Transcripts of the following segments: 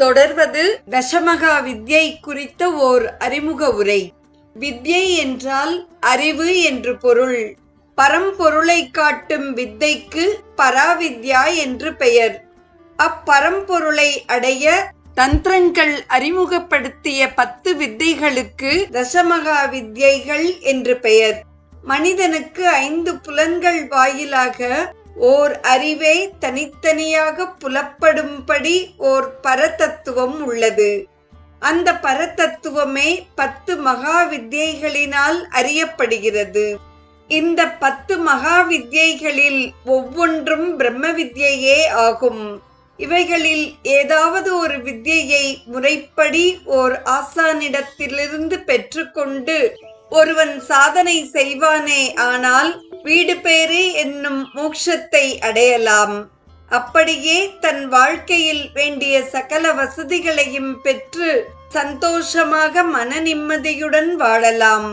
தொடர்வது தசமகா வித்யை குறித்த ஓர் அறிமுக உரை. வித்யை என்றால் அறிவு என்று பொருள். பரம்பொருளை காட்டும் வித்தைக்கு பராவித்யா என்று பெயர். அப்பரம்பொருளை அடைய தந்திரங்கள் அறிமுகப்படுத்திய பத்து வித்தைகளுக்கு தசமகா வித்யைகள் என்று பெயர். மனிதனுக்கு ஐந்து புலன்கள் வாயிலாக ஓர் அறிவே தனித்தனியாக புலப்படும்படி ஓர் பரதத்துவம் உள்ளது. அந்த பரதத்துவமே பத்து மகா வித்யைகளினால் அறியப்படுகிறது. இந்த பத்து மகா வித்யைகளில் ஒவ்வொன்றும் பிரம்ம வித்யையே ஆகும். இவைகளில் ஏதாவது ஒரு வித்யையை முறைப்படி ஓர் ஆசானிடத்திலிருந்து பெற்றுக்கொண்டு ஒருவன் சாதனை செய்வானே ஆனால் வீடு பேறு என்னும் மோட்சத்தை அடையலாம். அப்படியே தன் வாழ்க்கையில் வேண்டிய சகல வசதிகளையும் பெற்று சந்தோஷமாக மன நிம்மதியுடன் வாழலாம்.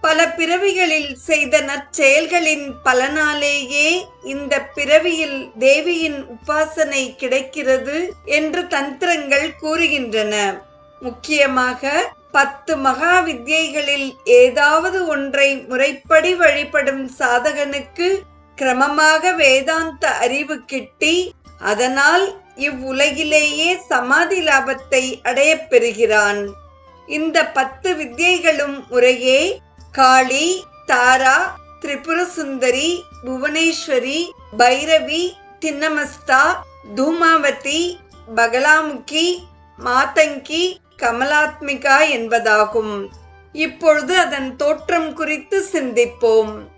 பல பிறவிகளில் செய்த நற்செயல்களின் பலனாலேயே இந்த பிறவியில் தேவியின் உபாசனை கிடைக்கிறது என்று தந்திரங்கள் கூறுகின்றன. முக்கியமாக பத்து மகா வித்யைகளில் ஏதாவது ஒன்றை முறைப்படி வழிபடும் சாதகனுக்கு கிரமமாக வேதாந்த அறிவு கிட்டி அதனால் இவ்வுலகிலேயே சமாதி லாபத்தை அடையப் பெறுகிறான். இந்த பத்து வித்யைகளும் முறையே காளி தாரா திரிபுர சுந்தரி புவனேஸ்வரி பைரவி தின்னமஸ்தா தூமாவதி பகலாமுகி மாதங்கி கமலாத்மிகா என்பதாகும். இப்பொழுது அதன் தோற்றம் குறித்து சிந்திப்போம்.